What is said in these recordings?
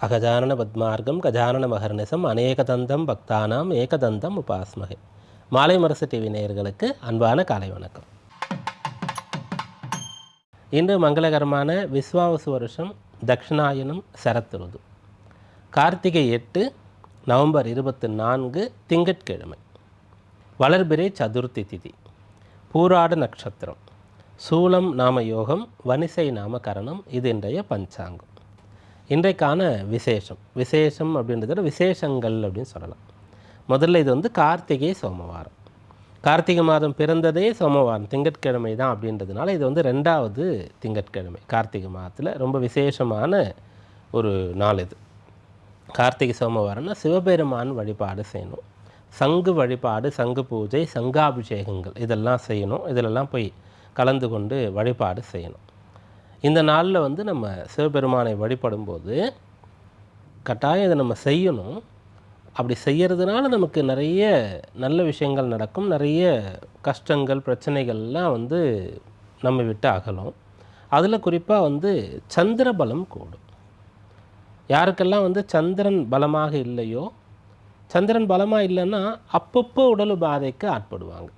அகஜானன பத்மார்க்கம் கஜானன மகர்நிசம் அநேகதந்தம் பக்தானாம் ஏகதந்தம் உபாஸ்மகை. மாலை மரசு டிவி நேயர்களுக்கு அன்பான காலை வணக்கம். இன்று மங்களகரமான விஸ்வாவசு வருஷம் தக்ஷிணாயனம் சரத்துருது கார்த்திகை எட்டு நவம்பர் இருபத்தி நான்கு திங்கட்கிழமை. வளர்பிறை சதுர்த்தி திதி. பூராட நட்சத்திரம். சூலம் நாம யோகம் வனிசை நாம கரணம் இது இன்றைய பஞ்சாங்கம். இன்றைக்கான விசேஷம். விசேஷம் அப்படின்றத விசேஷங்கள் அப்படின்னு சொல்லலாம். முதல்ல இது வந்து கார்த்திகை சோமவாரம். கார்த்திகை மாதம் பிறந்ததே சோமவாரம். திங்கட்கிழமை தான் அப்படின்றதுனால இது வந்து ரெண்டாவது திங்கட்கிழமை. கார்த்திகை மாதத்தில் ரொம்ப விசேஷமான ஒரு நாள் இது. கார்த்திகை சோமவாரம்னா சிவபெருமான் வழிபாடு செய்யணும். சங்கு வழிபாடு சங்கு பூஜை சங்காபிஷேகங்கள் இதெல்லாம் செய்யணும். இதிலெல்லாம் போய் கலந்து கொண்டு வழிபாடு செய்யணும். இந்த நாளில் வந்து நம்ம சிவபெருமானை வழிபடும்போது கட்டாயம் இதை நம்ம செய்யணும். அப்படி செய்கிறதுனால நமக்கு நிறைய நல்ல விஷயங்கள் நடக்கும். நிறைய கஷ்டங்கள் பிரச்சனைகள்லாம் வந்து நம்ம விட்டு அகலும். அதில் குறிப்பாக வந்து சந்திர பலம் கூடும். யாருக்கெல்லாம் வந்து சந்திரன் பலமாக இல்லையோ சந்திரன் பலமாக இல்லைன்னா அப்பப்போ உடல் பாதைக்கு ஆட்படுவாங்க.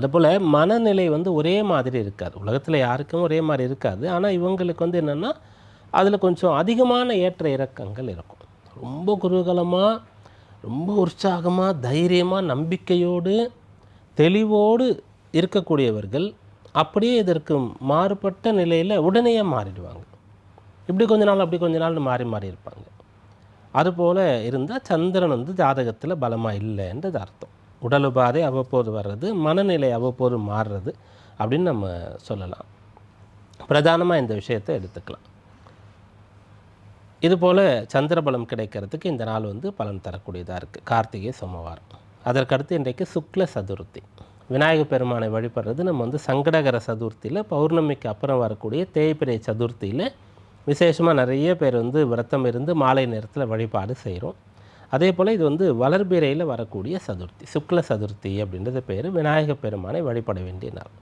அதுபோல் மனநிலை வந்து ஒரே மாதிரி இருக்காது. உலகத்தில் யாருக்கும் ஒரே மாதிரி இருக்காது. ஆனால் இவங்களுக்கு வந்து என்னென்னா அதில் கொஞ்சம் அதிகமான ஏற்ற இறக்கங்கள் இருக்கும். ரொம்ப குருகலமாக ரொம்ப உற்சாகமாக தைரியமாக நம்பிக்கையோடு தெளிவோடு இருக்கக்கூடியவர்கள் அப்படியே இதற்கு மாறுபட்ட நிலையில் உடனே மாறிடுவாங்க. இப்படி கொஞ்ச நாள் அப்படி கொஞ்ச நாள் மாறி மாறி இருப்பாங்க. அதுபோல் இருந்தால் சந்திரன் வந்து ஜாதகத்தில் பலமாக இல்லைன்றது அர்த்தம். உடல் உபாதை அவ்வப்போது வர்றது மனநிலை அவ்வப்போது மாறுறது அப்படின்னு நம்ம சொல்லலாம். பிரதானமாக இந்த விஷயத்தை எடுத்துக்கலாம். இதுபோல் சந்திரபலம் கிடைக்கிறதுக்கு இந்த நாள் வந்து பலன் தரக்கூடியதாக இருக்குது கார்த்திகை சோமவாரம். அதற்கடுத்து இன்றைக்கு சுக்ல சதுர்த்தி. விநாயகர் பெருமானை வழிபடுறது நம்ம வந்து சங்கடகர சதுர்த்தியில் பௌர்ணமிக்கு அப்புறம் வரக்கூடிய தேய்பிரை சதுர்த்தியில் விசேஷமாக நிறைய பேர் வந்து விரதம் இருந்து மாலை நேரத்தில் வழிபாடு செய்கிறோம் அதே போல் இது வந்து வளர்பிறையில் வரக்கூடிய சதுர்த்தி சுக்ல சதுர்த்தி அப்படின்றது பேர். விநாயகர் பெருமானை வழிபட வேண்டிய நாள்.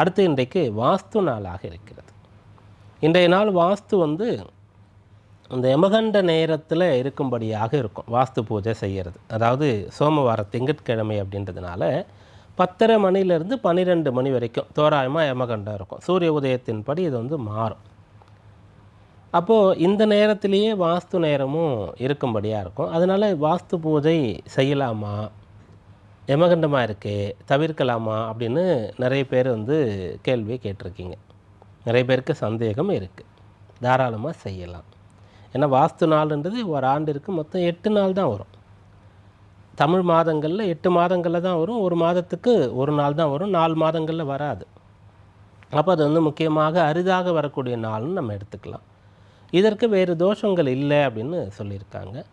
அடுத்து இன்றைக்கு வாஸ்து நாளாக இருக்கிறது. இன்றைய நாள் வாஸ்து வந்து இந்த யமகண்ட நேரத்தில் இருக்கும்படியாக இருக்கும். வாஸ்து பூஜை செய்கிறது அதாவது சோமவார திங்கட்கிழமை அப்படின்றதுனால பத்தரை மணிலேருந்து பன்னிரெண்டு மணி வரைக்கும் தோராயமாக எமகண்டம் இருக்கும். சூரிய உதயத்தின்படி இது வந்து மாறும். அப்போது இந்த நேரத்திலேயே வாஸ்து நேரமும் இருக்கும்படியாக இருக்கும். அதனால் வாஸ்து பூஜை செய்யலாமா? எமகண்டமாக இருக்கே தவிர்க்கலாமா? அப்படின்னு நிறைய பேர் வந்து கேள்வி கேட்டிருக்கீங்க. நிறைய பேருக்கு சந்தேகம் இருக்குது தாராளமாக செய்யலாம். ஏன்னா வாஸ்து நாள்ன்றது ஒரு ஆண்டிற்கு மொத்தம் எட்டு நாள் தான் வரும். தமிழ் மாதங்களில் எட்டு மாதங்களில் தான் வரும். ஒரு மாதத்துக்கு ஒரு நாள் தான் வரும். நாலு மாதங்களில் வராது. அப்போ அது வந்து முக்கியமாக அரிதாக வரக்கூடிய நாள்னு நம்ம எடுத்துக்கலாம். இதற்கு வேறு தோஷங்கள் இல்லை அப்படின்னு சொல்லியிருக்காங்க.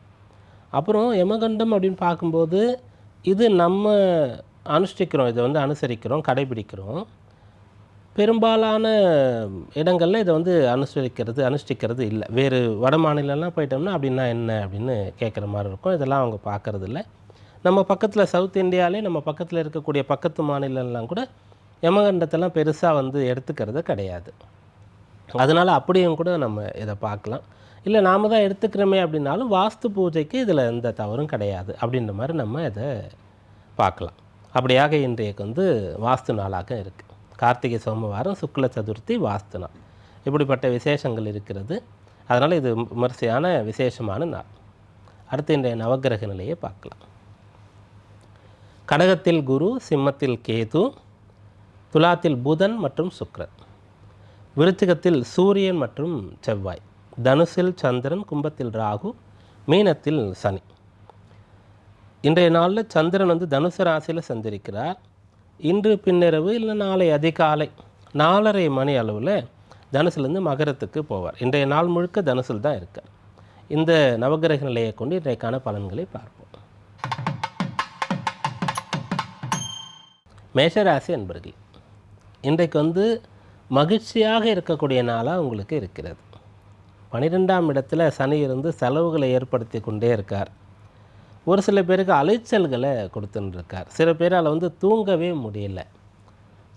அப்புறம் யமகண்டம் அப்படின்னு பார்க்கும்போது இது நம்ம அனுஷ்டிக்கிறோம் இதை வந்து அனுசரிக்கிறோம் கடைபிடிக்கிறோம். பெரும்பாலான இடங்களில் இதை வந்து அனுசரிக்கிறது அனுஷ்டிக்கிறது இல்லை. வேறு வட மாநிலம்லாம் போயிட்டோம்னா அப்படின்னா என்ன அப்படின்னு கேட்குற மாதிரி இருக்கும். இதெல்லாம் அவங்க பார்க்குறதில்ல இல்லை. நம்ம பக்கத்தில் சவுத் இந்தியாவிலே நம்ம பக்கத்தில் இருக்கக்கூடிய பக்கத்து மாநிலம்லாம் கூட யமகண்டத்தெல்லாம் பெருசாக வந்து எடுத்துக்கிறது கிடையாது. அதனால் அப்படியும் கூட நம்ம இதை பார்க்கலாம். இல்லை நாம் தான் எடுத்துக்கிறோமே அப்படின்னாலும் வாஸ்து பூஜைக்கு இதில் எந்த தவறும் கிடையாது அப்படின்ற மாதிரி நம்ம இதை பார்க்கலாம். அப்படியாக இன்றைக்கு வந்து வாஸ்து நாளாக இருக்குது கார்த்திகை சோமவாரம் சுக்ல சதுர்த்தி வாஸ்து நாள். இப்படிப்பட்ட விசேஷங்கள் இருக்கிறது. அதனால் இது விமரிசையான விசேஷமான நாள். அடுத்து இன்றைய நவகிரக நிலையை பார்க்கலாம். கடகத்தில் குரு சிம்மத்தில் கேது துலாத்தில் புதன் மற்றும் சுக்ரன். விருச்சிகத்தில் சூரியன் மற்றும் செவ்வாய் தனுசில் சந்திரன் கும்பத்தில் ராகு மீனத்தில் சனி. இன்றைய நாளில் சந்திரன் வந்து தனுசு ராசியில் சந்திருக்கிறார் இன்று பின்னிரவு இல்லை நாளை அதிகாலை நாலரை மணி அளவில் தனுசுலேருந்து மகரத்துக்கு போவார். இன்றைய நாள் முழுக்க தனுசில் தான் இருக்கார். இந்த நவகிரக நிலையை கொண்டு இன்றைக்கான பலன்களை பார்ப்போம். மேஷராசி அன்பர்கள் இன்றைக்கு வந்து மகிழ்ச்சியாக இருக்கக்கூடிய நாளாக உங்களுக்கு இருக்கிறது. பன்னிரெண்டாம் இடத்துல சனி இருந்து செலவுகளை ஏற்படுத்தி கொண்டே இருக்கார். ஒரு சில பேருக்கு அலைச்சல்களை கொடுத்துன்னு இருக்கார் சில பேரால் வந்து தூங்கவே முடியல.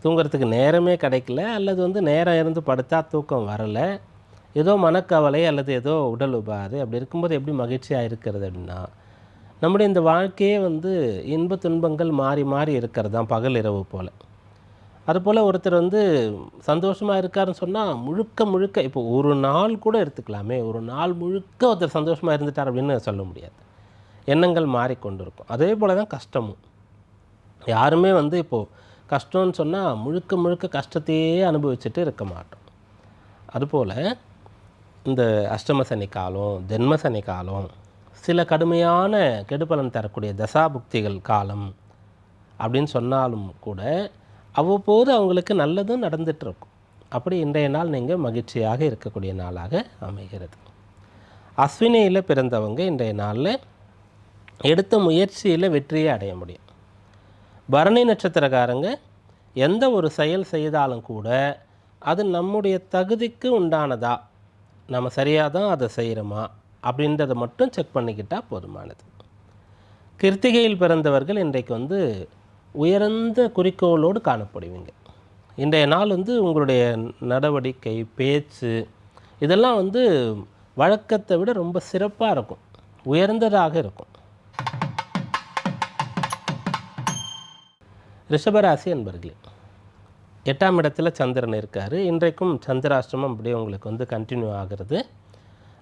தூங்குறதுக்கு நேரமே கிடைக்கல. அல்லது வந்து நேரம் இருந்து படுத்தா தூக்கம் வரலை. ஏதோ மனக்கவலை அல்லது ஏதோ உடல் உபாதை அப்படி இருக்கும்போது எப்படி மகிழ்ச்சியாக இருக்கிறது அப்படின்னா நம்முடைய இந்த வாழ்க்கையே வந்து இன்ப துன்பங்கள் மாறி மாறி இருக்கிறது தான் பகல் இரவு போல். அதுபோல் ஒருத்தர் வந்து சந்தோஷமாக இருக்காருன்னு சொன்னால் முழுக்க முழுக்க இப்போ ஒரு நாள் கூட எடுத்துக்கலாமே ஒரு நாள் முழுக்க ஒருத்தர் சந்தோஷமாக இருந்துட்டார் அப்படின்னு சொல்ல முடியாது. எண்ணங்கள் மாறிக்கொண்டு இருக்கும் அதே போல் தான் கஷ்டமும். யாருமே வந்து இப்போது கஷ்டம்னு சொன்னால் முழுக்க முழுக்க கஷ்டத்தையே அனுபவிச்சுட்டு இருக்க மாட்டோம். அதுபோல் இந்த அஷ்டம சனி காலம் ஜென்ம சனி காலம் சில கடுமையான கெடுபலன் தரக்கூடிய தசாபுக்திகள் காலம் அப்படின்னு சொன்னாலும் கூட அவ்வப்போது அவங்களுக்கு நல்லதும் நடந்துகிட்ருக்கும் அப்படி இன்றைய நாள் நீங்கள் மகிழ்ச்சியாக இருக்கக்கூடிய நாளாக அமைகிறது. அஸ்வினியில் பிறந்தவங்க இன்றைய நாளில் எடுத்த முயற்சியில் வெற்றியை அடைய முடியும். பரணி நட்சத்திரக்காரங்க எந்த ஒரு செயல் செய்தாலும் கூட அது நம்முடைய தகுதிக்கு உண்டானதா? நம்ம சரியாக தான் அதை செய்கிறோமா அப்படின்றத மட்டும் செக் பண்ணிக்கிட்டால் போதுமானது. கிருத்திகையில் பிறந்தவர்கள் இன்றைக்கு வந்து உயர்ந்த குறிக்கோளோடு காணப்படுவீங்க. இன்றைய நாள் வந்து உங்களுடைய நடவடிக்கை பேச்சு இதெல்லாம் வந்து வழக்கத்தை விட ரொம்ப சிறப்பாக இருக்கும். உயர்ந்ததாக இருக்கும். ரிஷபராசி என்பர்களே எட்டாம் இடத்துல சந்திரன் இருக்கார். இன்றைக்கும் சந்திராஷ்டிரமம் அப்படியே உங்களுக்கு வந்து கண்டினியூ ஆகிறது.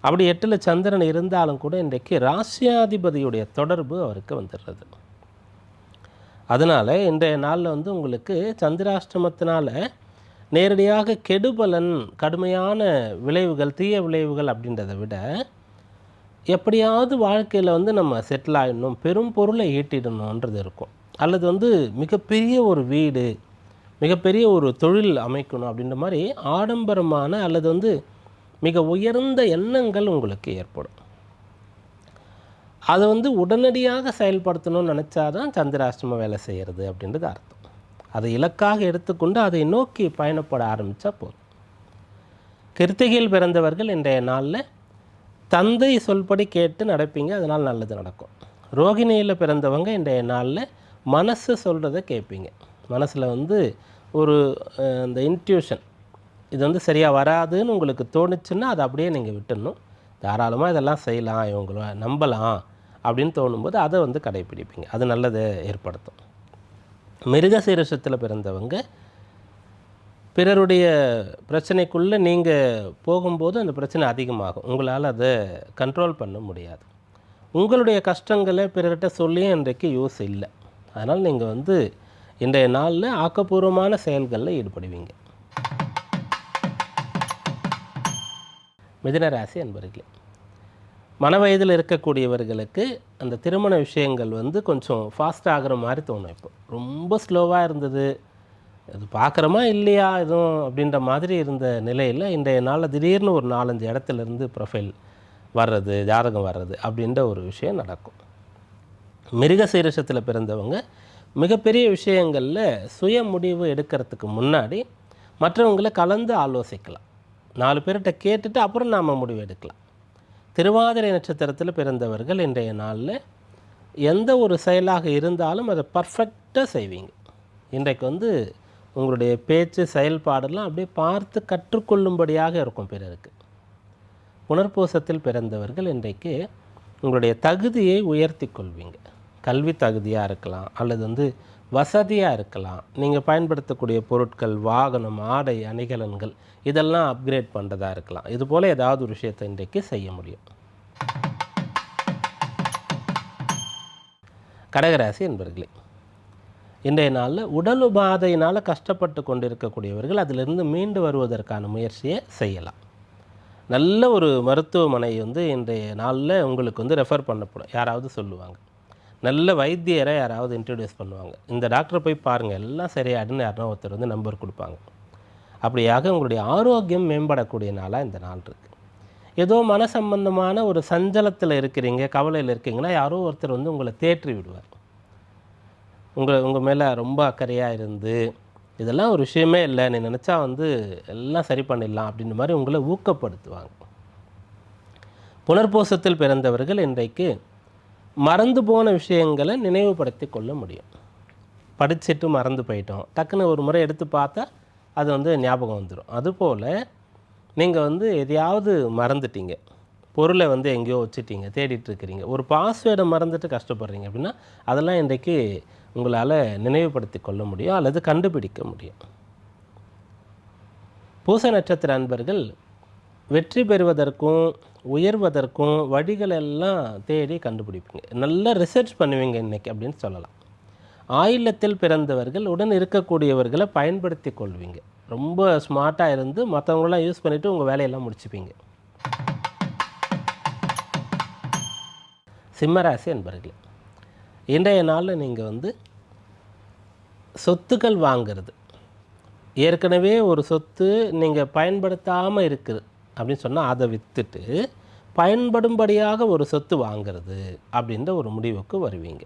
அப்படி எட்டில் சந்திரன் இருந்தாலும் கூட இன்றைக்கு ராசியாதிபதியுடைய தொடர்பு அவருக்கு வந்துடுறது. அதனால் இன்றைய நாளில் வந்து உங்களுக்கு சந்திராஷ்டமத்தினால் நேரடியாக கெடுபலன் கடுமையான விளைவுகள் தீய விளைவுகள் அப்படின்றத விட எப்படியாவது வாழ்க்கையில் வந்து நம்ம செட்டில் ஆகிடணும் பெரும் பொருளை ஈட்டிடணுன்றது இருக்கும். அல்லது வந்து மிகப்பெரிய ஒரு வீடு மிகப்பெரிய ஒரு தொழில் அமைக்கணும் அப்படின்ற மாதிரி ஆடம்பரமான அல்லது வந்து மிக உயர்ந்த எண்ணங்கள் உங்களுக்கு ஏற்படும். அதை வந்து உடனடியாக செயல்படுத்தணும்னு நினச்சா தான் சந்திராஷ்டம வேலை செய்கிறது அப்படின்றது அர்த்தம். அதை இலக்காக எடுத்துக்கொண்டு அதை நோக்கி பயணப்பட ஆரம்பித்தா போதும். கிருத்திகையில் பிறந்தவர்கள் இன்றைய நாளில் தந்தை சொல்படி கேட்டு நடப்பீங்க அதனால் நல்லது நடக்கும். ரோகிணியில் பிறந்தவங்க இன்றைய நாளில் மனசு சொல்கிறத கேட்பீங்க. மனசில் வந்து ஒரு இந்த இன்ட்யூஷன் இது வந்து சரியாக வராதுன்னு உங்களுக்கு தோணுச்சுன்னா அதை அப்படியே நீங்கள் விட்டுடணும் தாராளமாக இதெல்லாம் செய்யலாம் இவங்கள நம்பலாம். அப்படின்னு தோணும்போது அதை வந்து கடைப்பிடிப்பீங்க. அது நல்லதை ஏற்படுத்தும். மிருக சீரஷத்தில் பிறந்தவங்க பிறருடைய பிரச்சனைக்குள்ளே நீங்கள் போகும்போது அந்த பிரச்சனை அதிகமாகும். உங்களால் அதை கண்ட்ரோல் பண்ண முடியாது. உங்களுடைய கஷ்டங்களை பிறர்கிட்ட சொல்லியும் இன்றைக்கு யூஸ் இல்லை. அதனால் நீங்கள் வந்து இன்றைய நாளில் ஆக்கப்பூர்வமான செயல்களில் ஈடுபடுவீங்க. மிதுன ராசி மன மனவயதில் இருக்கக்கூடியவர்களுக்கு அந்த திருமண விஷயங்கள் வந்து கொஞ்சம் ஃபாஸ்ட் ஆகிற மாதிரி தோணும் இப்போ. ரொம்ப ஸ்லோவாக இருந்தது. அது பார்க்குறோமா இல்லையா எதுவும் அப்படின்ற மாதிரி இருந்த நிலையில் இன்றைய நாளில் திடீர்னு ஒரு நாலஞ்சு இடத்துல இருந்து ப்ரொஃபைல் வர்றது ஜாதகம் வர்றது அப்படின்ற ஒரு விஷயம் நடக்கும். மிருக சீரஷத்தில் பிறந்தவங்க மிகப்பெரிய விஷயங்களில் சுய முடிவு எடுக்கிறதுக்கு முன்னாடி மற்றவங்களை கலந்து ஆலோசிக்கலாம். நாலு பேர்கிட்ட கேட்டுட்டு அப்புறம் நாம் முடிவு எடுக்கலாம். திருவாதிரை நட்சத்திரத்தில் பிறந்தவர்கள் இன்றைய நாளில் எந்த ஒரு செயலாக இருந்தாலும் அதை பர்ஃபெக்டாக செய்வீங்க. இன்றைக்கு வந்து உங்களுடைய பேச்சு செயல்பாடெல்லாம் அப்படியே பார்த்து கற்றுக்கொள்ளும்படியாக இருக்கும் பிறருக்கு. புனர்பூசத்தில் பிறந்தவர்கள் இன்றைக்கு உங்களுடைய தகுதியை உயர்த்தி கொள்வீங்க. கல்வி தகுதியாக இருக்கலாம் அல்லது வந்து வசதியாக இருக்கலாம். நீங்கள் பயன்படுத்தக்கூடிய பொருட்கள் வாகனம் ஆடை அணிகலன்கள் இதெல்லாம் அப்கிரேட் பண்ணுறதா இருக்கலாம். இது போல் ஏதாவது ஒரு விஷயத்தை இன்றைக்கு செய்ய முடியும். கடகராசி என்பர்களே இன்றைய நாளில் உடல் உபாதையினால் கஷ்டப்பட்டு கொண்டிருக்கக்கூடியவர்கள் அதிலிருந்து மீண்டு வருவதற்கான முயற்சியை செய்யலாம். நல்ல ஒரு மருத்துவமனை வந்து இன்றைய நாளில் உங்களுக்கு வந்து ரெஃபர் பண்ணப்படும். யாராவது சொல்லுவாங்க நல்ல வைத்தியரை யாராவது இன்ட்ரடியூஸ் பண்ணுவாங்க. இந்த டாக்டரை போய் பாருங்கள் எல்லாம் சரியாடுன்னு யாருன்னா ஒருத்தர் வந்து நம்பர் கொடுப்பாங்க. அப்படியாக உங்களுடைய ஆரோக்கியம் மேம்படக்கூடிய நாளாக இந்த நாள் இருக்குது ஏதோ மன சம்பந்தமான ஒரு சஞ்சலத்தில் இருக்கிறீங்க கவலையில் இருக்கீங்கன்னா யாரோ ஒருத்தர் வந்து உங்களை தேற்றி விடுவார். உங்கள் உங்கள் மேலே ரொம்ப அக்கறையாக இருந்து இதெல்லாம் ஒரு விஷயமே இல்லை நீ நினச்சா வந்து எல்லாம் சரி பண்ணிடலாம் அப்படின்ற மாதிரி உங்களை ஊக்கப்படுத்துவாங்க. புனர்போசத்தில் பிறந்தவர்கள் இன்றைக்கு மறந்து போன விஷயங்களை நினைவுபடுத்தி கொள்ள முடியும். படிச்சுட்டு மறந்து போயிட்டோம். டக்குன்னு ஒரு முறை எடுத்து பார்த்தா அது வந்து ஞாபகம் வந்துடும் அதுபோல் நீங்கள் வந்து எதையாவது மறந்துட்டீங்க. பொருளை வந்து எங்கேயோ வச்சுட்டீங்க தேடிட்டுருக்கிறீங்க ஒரு பாஸ்வேர்டை மறந்துட்டு கஷ்டப்படுறீங்க அப்படின்னா அதெல்லாம் இன்றைக்கு உங்களால் நினைவுபடுத்தி கொள்ள முடியும் அல்லது கண்டுபிடிக்க முடியும். பூச நட்சத்திர அன்பர்கள் வெற்றி பெறுவதற்கும் உயர்வதற்கும் வழிகள் எல்லாம் தேடி கண்டுபிடிப்பீங்க. நல்லா ரிசர்ச் பண்ணுவீங்க இன்னைக்கு அப்படின்னு சொல்லலாம். ஆயிலத்தில் பிறந்தவர்கள் உடன் இருக்கக்கூடியவர்களை பயன்படுத்தி கொள்வீங்க. ரொம்ப ஸ்மார்ட்டாக இருந்து மற்றவங்களாம் யூஸ் பண்ணிவிட்டு உங்கள் வேலையெல்லாம் முடிச்சுப்பீங்க. சிம்மராசி என்பர்களே இன்றைய நாளில் நீங்கள் வந்து சொத்துக்கள் வாங்கிறது. ஏற்கனவே ஒரு சொத்து நீங்கள் பயன்படுத்தாமல் இருக்குது அப்படின்னு சொன்னால் அதை விற்றுட்டு பயன்படும்படியாக ஒரு சொத்து வாங்கிறது அப்படின்ற ஒரு முடிவுக்கு வருவீங்க.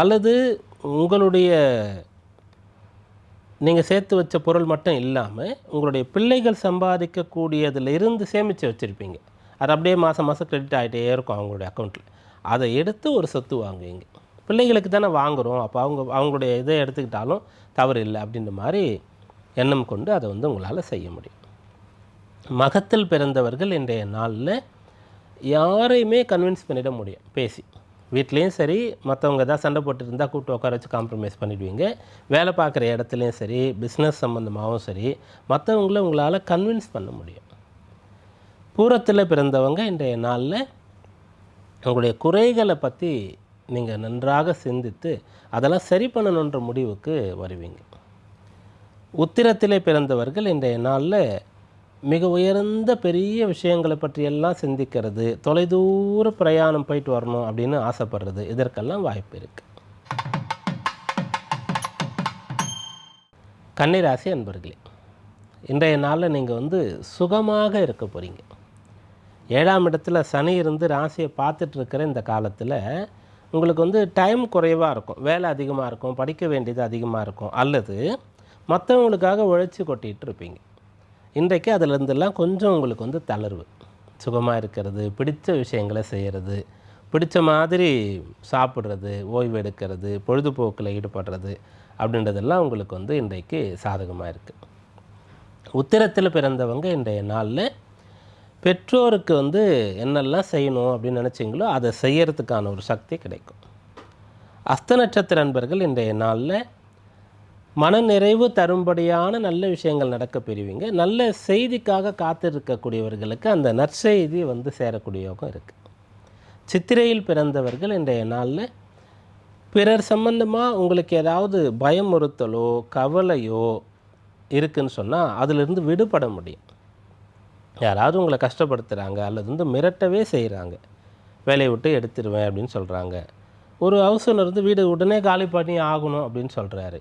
அல்லது உங்களுடைய நீங்கள் சேர்த்து வச்ச பொருள் மட்டும் இல்லாமல் உங்களுடைய பிள்ளைகள் சம்பாதிக்கக்கூடியதில் இருந்து சேமித்து வச்சுருப்பீங்க. அது அப்படியே மாதம் மாதம் கிரெடிட் ஆகிட்டே இருக்கும் அவங்களுடைய அக்கௌண்ட்டில் அதை எடுத்து ஒரு சொத்து வாங்குவீங்க. பிள்ளைகளுக்கு தானே வாங்குகிறோம் அப்போ அவங்க அவங்களுடைய இதை எடுத்துக்கிட்டாலும் தவறு இல்லை அப்படின்ற மாதிரி எண்ணம் கொண்டு அதை வந்து உங்களால் செய்ய முடியும். மகத்தில் பிறந்தவர்கள் இன்றைய நாளில் யாரையுமே கன்வின்ஸ் பண்ணிட முடியும் பேசி. வீட்லேயும் சரி மற்றவங்க ஏதாவது சண்டை போட்டுருந்தால் கூப்பிட்டு உட்கார வச்சு காம்ப்ரமைஸ் பண்ணிடுவீங்க. வேலை பார்க்குற இடத்துலையும் சரி பிஸ்னஸ் சம்மந்தமாகவும் சரி மற்றவங்கள உங்களால் கன்வின்ஸ் பண்ண முடியும் பூரத்தில் பிறந்தவங்க இன்றைய நாளில் உங்களுடைய குறைகளை பற்றி நீங்கள் நன்றாக சிந்தித்து அதெல்லாம் சரி பண்ணணுன்ற முடிவுக்கு வருவீங்க. உத்திரத்திலே பிறந்தவர்கள் இன்றைய நாளில் மிக உயர்ந்த பெரிய விஷயங்களை பற்றியெல்லாம் சிந்திக்கிறது. தொலைதூர பிரயாணம் போயிட்டு வரணும் அப்படின்னு ஆசைப்படுறது. இதற்கெல்லாம் வாய்ப்பு இருக்குது கன்னிராசி அன்பர்களே இன்றைய நாளில் நீங்கள் வந்து சுகமாக இருக்க போகிறீங்க ஏழாம் இடத்துல சனி இருந்து ராசியை பார்த்துட்டு இருக்கிற இந்த காலத்தில் உங்களுக்கு வந்து டைம் குறைவாக இருக்கும். வேலை அதிகமாக இருக்கும். படிக்க வேண்டியது அதிகமாக இருக்கும். அல்லது மற்றவங்களுக்காக உழைச்சி கொட்டிகிட்டு இருப்பீங்க. இன்றைக்கு அதிலிருந்தெல்லாம் கொஞ்சம் உங்களுக்கு வந்து தளர்வு. சுகமாக இருக்கிறது பிடிச்ச விஷயங்களை செய்கிறது பிடிச்ச மாதிரி சாப்பிட்றது ஓய்வு எடுக்கிறது பொழுதுபோக்கில் ஈடுபடுறது அப்படின்றதெல்லாம் உங்களுக்கு வந்து இன்றைக்கு சாதகமாக இருக்குது உத்திரத்தில் பிறந்தவங்க இன்றைய நாளில் பெற்றோருக்கு வந்து என்னெல்லாம் செய்யணும் அப்படின்னு நினச்சிங்களோ அதை செய்யறதுக்கான ஒரு சக்தி கிடைக்கும். அஸ்த நட்சத்திர நண்பர்கள் இன்றைய நாளில் மனநிறைவு தரும்படியான நல்ல விஷயங்கள் நடக்க பெறுவீங்க நல்ல செய்திக்காக காத்திருக்கக்கூடியவர்களுக்கு அந்த நற்செய்தி வந்து சேரக்கூடிய யோகம் இருக்குது சித்திரையில் பிறந்தவர்கள் இன்றைய நாளில் பிறர் சம்பந்தமாக உங்களுக்கு ஏதாவது பயமுறுத்தலோ கவலையோ இருக்குன்னு சொன்னால் அதிலிருந்து விடுபட முடியும். யாராவது உங்களை கஷ்டப்படுத்துகிறாங்க அல்லது வந்து மிரட்டவே செய்கிறாங்க வேலையை விட்டு எடுத்துருவேன் அப்படின்னு சொல்கிறாங்க ஒரு ஹவுஸ் ஓனர் வந்து வீடு உடனே காலி பண்ணி ஆகணும் அப்படின்னு சொல்கிறாரு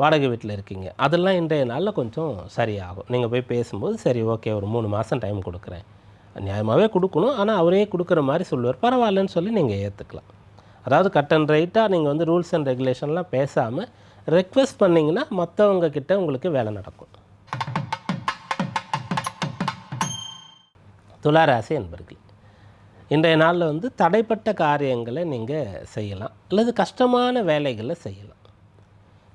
வாடகை வீட்டில் இருக்கீங்க. அதெல்லாம் இன்றைய நாளில் கொஞ்சம் சரியாகும். நீங்கள் போய் பேசும்போது சரி ஓகே ஒரு மூணு மாதம் டைம் கொடுக்குறேன். நியாயமாகவே கொடுக்கணும். ஆனால் அவரே கொடுக்குற மாதிரி சொல்லுவார். பரவாயில்லன்னு சொல்லி நீங்கள் ஏற்றுக்கலாம் அதாவது கட் அண்ட் ரைட்டாக நீங்கள் வந்து ரூல்ஸ் அண்ட் ரெகுலேஷன்லாம் பேசாமல் ரெக்வெஸ்ட் பண்ணிங்கன்னா மற்றவங்க கிட்ட உங்களுக்கு வேலை நடக்கும். துளாராசி என்பர்கள் இன்றைய நாளில் வந்து தடைப்பட்ட காரியங்களை நீங்கள் செய்யலாம். அல்லது கஷ்டமான வேலைகளை செய்யலாம்.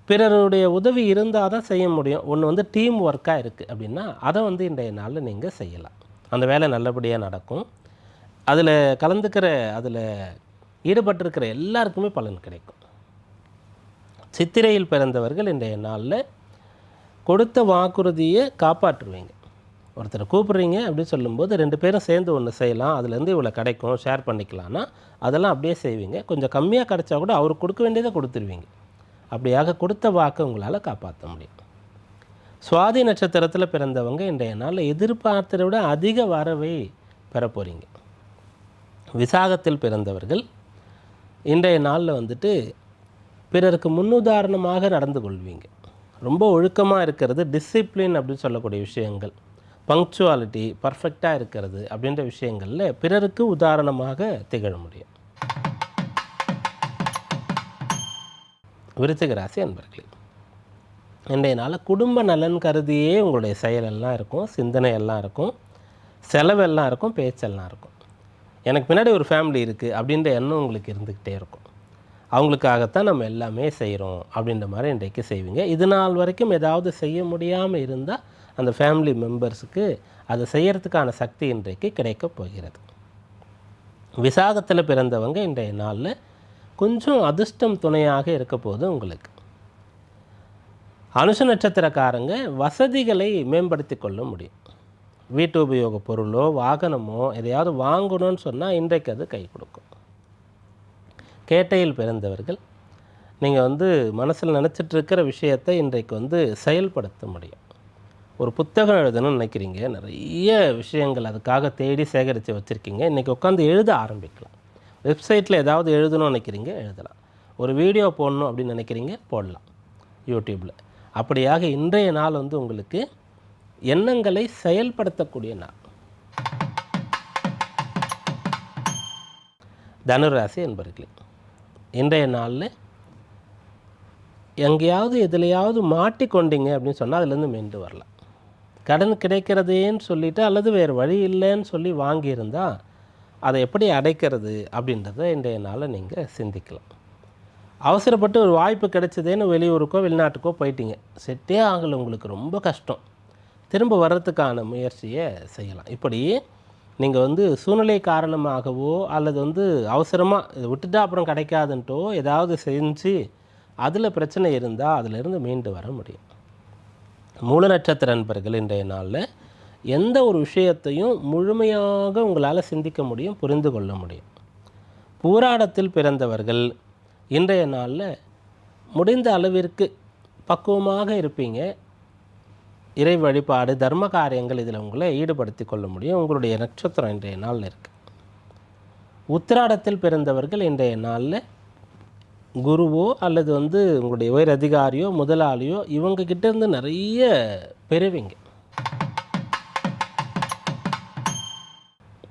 பிறருடைய உதவி இருந்தால் தான் செய்ய முடியும். ஒன்று வந்து டீம் ஒர்க்காக இருக்குது அப்படின்னா அதை வந்து இன்றைய நாளில் நீங்கள் செய்யலாம். அந்த வேலை நல்லபடியாக நடக்கும். அதில் கலந்துக்கிற அதில் ஈடுபட்டிருக்கிற எல்லாருக்குமே பலன் கிடைக்கும். சித்திரையில் பிறந்தவர்கள் இன்றைய நாளில் கொடுத்த வாக்குறுதியை காப்பாற்றுவீங்க. ஒருத்தரை கூப்பிட்றீங்க அப்படின்னு சொல்லும்போது ரெண்டு பேரும் சேர்ந்து ஒன்று செய்யலாம். அதுலேருந்து இவ்வளோ கிடைக்கும் ஷேர் பண்ணிக்கலாம்னா அதெல்லாம் அப்படியே செய்வீங்க. கொஞ்சம் கம்மியாக கிடைச்சா கூட அவருக்கு கொடுக்க வேண்டியதை கொடுத்துருவீங்க. அப்படியாக கொடுத்த வாக்கை உங்களால் காப்பாற்ற முடியும். சுவாதி நட்சத்திரத்தில் பிறந்தவங்க இன்றைய நாளில் எதிர்பார்த்ததை விட அதிக வரவை பெற போகிறீங்க விசாகத்தில் பிறந்தவர்கள் இன்றைய நாளில் வந்துட்டு பிறருக்கு முன்னுதாரணமாக நடந்து கொள்வீங்க. ரொம்ப ஒழுக்கமாக இருக்கிறது டிசிப்ளின் அப்படின்னு சொல்லக்கூடிய விஷயங்கள் பங்க்சுவாலிட்டி பர்ஃபெக்டாக இருக்கிறது அப்படின்ற விஷயங்களில் பிறருக்கு உதாரணமாக திகழ முடியும். விருச்சிக ராசி அன்பர்களே இன்றைய நாளில் குடும்ப நலன் கருதியே உங்களுடைய செயலெல்லாம் இருக்கும் சிந்தனை எல்லாம் இருக்கும் செலவெல்லாம் இருக்கும் பேச்செல்லாம் இருக்கும். எனக்கு பின்னாடி ஒரு ஃபேமிலி இருக்குது அப்படின்ற எண்ணம் உங்களுக்கு இருந்துக்கிட்டே இருக்கும். அவங்களுக்காகத்தான் நம்ம எல்லாமே செய்கிறோம் அப்படின்ற மாதிரி இன்றைக்கு செய்வீங்க. இது நாள் வரைக்கும் ஏதாவது செய்ய முடியாமல் இருந்தால் அந்த ஃபேமிலி மெம்பர்ஸுக்கு அதை செய்கிறதுக்கான சக்தி இன்றைக்கு கிடைக்கப் போகிறது. விசாகத்தில் பிறந்தவங்க இன்றைய நாளில் கொஞ்சம் அதிர்ஷ்டம் துணையாக இருக்க போகுது உங்களுக்கு. அனுஷ நட்சத்திரக்காரங்க வசதிகளை மேம்படுத்தி கொள்ள முடியும். வீட்டு உபயோக பொருளோ வாகனமோ எதையாவது வாங்கணும்னு சொன்னால் இன்றைக்கு அது கை கொடுக்கும். கேட்டையில் பிறந்தவர்கள் நீங்கள் வந்து மனசில் நினச்சிட்ருக்கிற விஷயத்தை இன்றைக்கு வந்து செயல்படுத்த முடியும். ஒரு புத்தகம் எழுதணும்னு நினைக்கிறீங்க நிறைய விஷயங்கள் அதுக்காக தேடி சேகரித்து வச்சுருக்கீங்க இன்றைக்கி உட்காந்து எழுத ஆரம்பிக்கலாம். வெப்சைட்டில் ஏதாவது எழுதணும்னு நினைக்கிறீங்க எழுதலாம். ஒரு வீடியோ போடணும் அப்படின்னு நினைக்கிறீங்க போடலாம் யூடியூப்பில். அப்படியாக இன்றைய நாள் வந்து உங்களுக்கு எண்ணங்களை செயல்படுத்தக்கூடிய நாள். தனுராசி என்பர்களே இன்றைய நாளில் எங்கேயாவது எதுலையாவது மாட்டிக்கொண்டீங்க அப்படின்னு சொன்னால் அதுலேருந்து மீண்டு வரலாம். கடன் கிடைக்கிறதேன்னு சொல்லிட்டு அல்லது வேறு வழி இல்லைன்னு சொல்லி வாங்கியிருந்தால் அதை எப்படி அடைக்கிறது அப்படின்றத இன்றைய நாளில் நீங்கள் சிந்திக்கலாம். அவசரப்பட்டு ஒரு வாய்ப்பு கிடைச்சதேன்னு வெளியூருக்கோ வெளிநாட்டுக்கோ போயிட்டீங்க. செட்டே ஆகலை உங்களுக்கு ரொம்ப கஷ்டம். திரும்ப வர்றதுக்கான முயற்சியை செய்யலாம். இப்படி நீங்கள் வந்து சூழ்நிலை காரணமாகவோ அல்லது வந்து அவசரமாக இதை விட்டுட்டா அப்புறம் கிடைக்காதுன்ட்டோ ஏதாவது செஞ்சு அதில் பிரச்சனை இருந்தால் அதிலிருந்து மீண்டு வர முடியும். மூல நட்சத்திர நண்பர்கள் இன்றைய நாளில் எந்த ஒரு விஷயத்தையும் முழுமையாக உங்களால் சிந்திக்க முடியும் புரிந்து கொள்ள முடியும். போராடத்தில் பிறந்தவர்கள் இன்றைய நாளில் முடிந்த அளவிற்கு பக்குவமாக இருப்பீங்க. இறை வழிபாடு தர்ம காரியங்கள் இதில் உங்களை ஈடுபடுத்தி கொள்ள முடியும். உங்களுடைய நட்சத்திரம் இன்றைய நாளில் இருக்குது உத்திராடத்தில் பிறந்தவர்கள் இன்றைய நாளில் குருவோ அல்லது வந்து உங்களுடைய உயர் அதிகாரியோ முதலாளியோ இவங்கக்கிட்டேருந்து நிறைய பெறுவீங்க.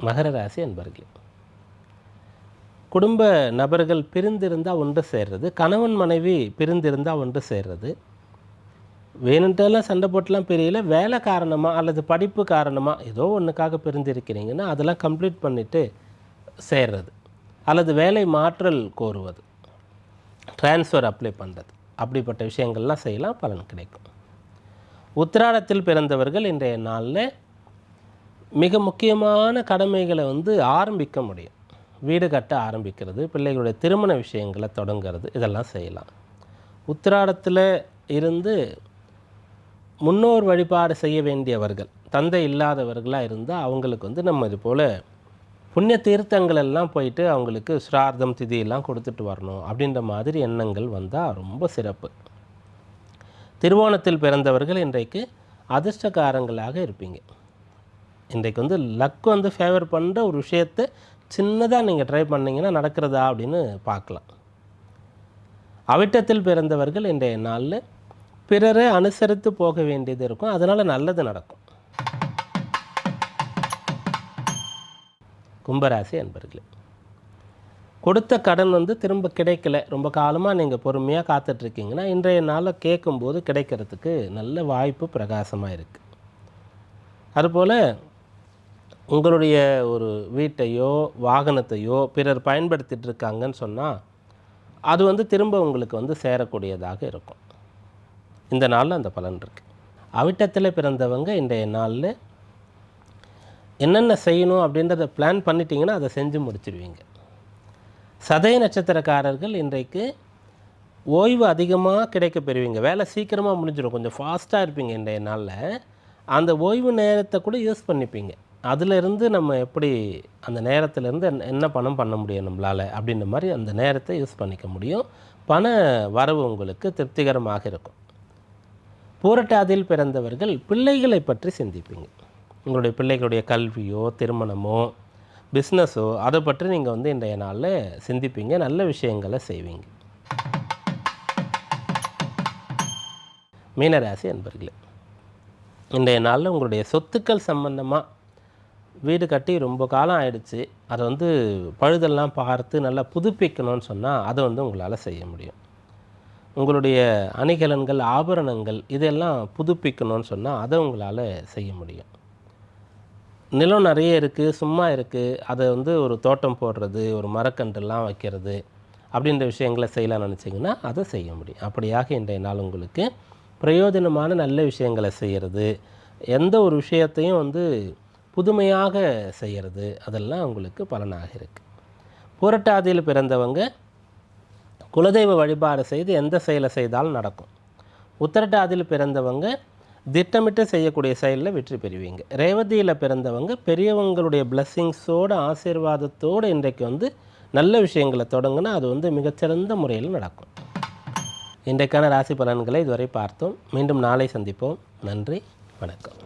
மகர ராசி என்பர்களே குடும்ப நபர்கள் பிரிந்திருந்தால் ஒன்று சேர்றது கணவன் மனைவி பிரிந்திருந்தால் ஒன்று சேர்றது. வேணுன்ட்டெல்லாம் சண்டை போட்டுலாம் பிரியல வேலை காரணமாக அல்லது படிப்பு காரணமாக ஏதோ ஒன்றுக்காக பிரிந்திருக்கிறீங்கன்னா அதெல்லாம் கம்ப்ளீட் பண்ணிவிட்டு சேர்றது. அல்லது வேலை மாற்றல் கோருவது. ட்ரான்ஸ்ஃபர் அப்ளை பண்ணுறது அப்படிப்பட்ட விஷயங்கள்லாம் செய்யலாம் பலன் கிடைக்கும். உத்திராடத்தில் பிறந்தவர்கள் இன்றைய நாளில் மிக முக்கியமான கடமைகளை வந்து ஆரம்பிக்க முடியும். வீடு கட்ட ஆரம்பிக்கிறது பிள்ளைகளுடைய திருமண விஷயங்களை தொடங்கிறது இதெல்லாம் செய்யலாம். உத்திராடத்தில் இருந்து முன்னோர் வழிபாடு செய்ய வேண்டியவர்கள் தந்தை இல்லாதவர்களாக இருந்தால் அவங்களுக்கு வந்து நம்ம இது போல் புண்ணிய தீர்த்தங்கள் எல்லாம் போயிட்டு அவங்களுக்கு ஸ்ரார்த்தம் திதியெல்லாம் கொடுத்துட்டு வரணும் அப்படின்ற மாதிரி எண்ணங்கள் வந்தால் ரொம்ப சிறப்பு. திருவோணத்தில் பிறந்தவர்கள் இன்றைக்கு அதிர்ஷ்டக்காரங்களாக இருப்பீங்க. இன்றைக்கு வந்து லக் வந்து ஃபேவர் பண்ணுற ஒரு விஷயத்தை சின்னதாக நீங்கள் ட்ரை பண்ணிங்கன்னா நடக்கிறதா அப்படின்னு பார்க்கலாம். அவிட்டத்தில் பிறந்தவர்கள் இன்றைய நாளில் பிறரை அனுசரித்து போக வேண்டியது இருக்கும். அதனால் நல்லது நடக்கும். கும்பராசி அன்பர்களே கொடுத்த கடன் வந்து திரும்ப கிடைக்கல. ரொம்ப காலமாக நீங்கள் பொறுமையாக காத்துட்ருக்கீங்கன்னா இன்றைய நாளில் கேட்கும்போது கிடைக்கிறதுக்கு நல்ல வாய்ப்பு பிரகாசமாக இருக்குது அதுபோல் உங்களுடைய ஒரு வீட்டையோ வாகனத்தையோ பிறர் பயன்படுத்திட்டு இருக்காங்கன்னு சொன்னால் அது வந்து திரும்ப உங்களுக்கு வந்து சேரக்கூடியதாக இருக்கும். இந்த நாளில் அந்த பலன் இருக்குது அவிட்டத்தில் பிறந்தவங்க இன்றைய நாளில் என்னென்ன செய்யணும் அப்படின்றத பிளான் பண்ணிட்டீங்கன்னா அதை செஞ்சு முடிச்சிடுவீங்க சதய நட்சத்திரக்காரர்கள் இன்றைக்கு ஓய்வு அதிகமாக கிடைக்க பெறுவீங்க. வேலை சீக்கிரமாக முடிஞ்சிடும் கொஞ்சம் ஃபாஸ்ட்டாக இருப்பீங்க இன்றைய நாளில். அந்த ஓய்வு நேரத்தை கூட யூஸ் பண்ணிப்பீங்க. அதிலிருந்து நம்ம எப்படி அந்த நேரத்திலேருந்து என்ன பணம் பண்ண முடியும் நம்மளால் அப்படின்ற மாதிரி அந்த நேரத்தை யூஸ் பண்ணிக்க முடியும். பண வரவு உங்களுக்கு திருப்திகரமாக இருக்கும். பூரட்டாதியில் பிறந்தவர்கள் பிள்ளைகளை பற்றி சிந்திப்பீங்க. உங்களுடைய பிள்ளைகளுடைய கல்வியோ திருமணமோ பிஸ்னஸோ அதை பற்றி நீங்கள் வந்து இன்றைய நாளில் சிந்திப்பீங்க நல்ல விஷயங்களை செய்வீங்க. மீனராசி அன்பர்களே இன்றைய நாளில் உங்களுடைய சொத்துக்கள் சம்பந்தமாக வீடு கட்டி ரொம்ப காலம் ஆயிடுச்சு. அதை வந்து பழுதெல்லாம் பார்த்து நல்லா புதுப்பிக்கணும்னு சொன்னால் அதை வந்து உங்களால் செய்ய முடியும். உங்களுடைய அணிகலன்கள் ஆபரணங்கள் இதெல்லாம் புதுப்பிக்கணும்னு சொன்னால் அதை உங்களால் செய்ய முடியும். நிலம் நிறைய இருக்குது சும்மா இருக்குது அதை வந்து ஒரு தோட்டம் போடுறது ஒரு மரக்கன்றுலாம் வைக்கிறது அப்படின்ற விஷயங்களை செய்யலாம்னு நினச்சிங்கன்னா அதை செய்ய முடியும். அப்படியாக இன்றைய நாள் உங்களுக்கு பிரயோஜனமான நல்ல விஷயங்களை செய்கிறது எந்த ஒரு விஷயத்தையும் வந்து புதுமையாக செய்கிறது. அதெல்லாம் உங்களுக்கு பலனாக இருக்குது புரட்டாதியில் பிறந்தவங்க குலதெய்வ வழிபாடு செய்து எந்த செயலை செய்தாலும் நடக்கும். உத்தரட்டாதியில் பிறந்தவங்க திட்டமிட்டு செய்யக்கூடிய செயலில் வெற்றி பெறுவீங்க. ரேவதியில் பிறந்தவங்க பெரியவங்களுடைய பிளஸ்ஸிங்ஸோடு ஆசீர்வாதத்தோடு இன்றைக்கு வந்து நல்ல விஷயங்களை தொடங்கினா அது வந்து மிகச்சிறந்த முறையில் நடக்கும். இன்றைக்கான ராசி பலன்களை இதுவரை பார்த்தோம். மீண்டும் நாளை சந்திப்போம். நன்றி வணக்கம்.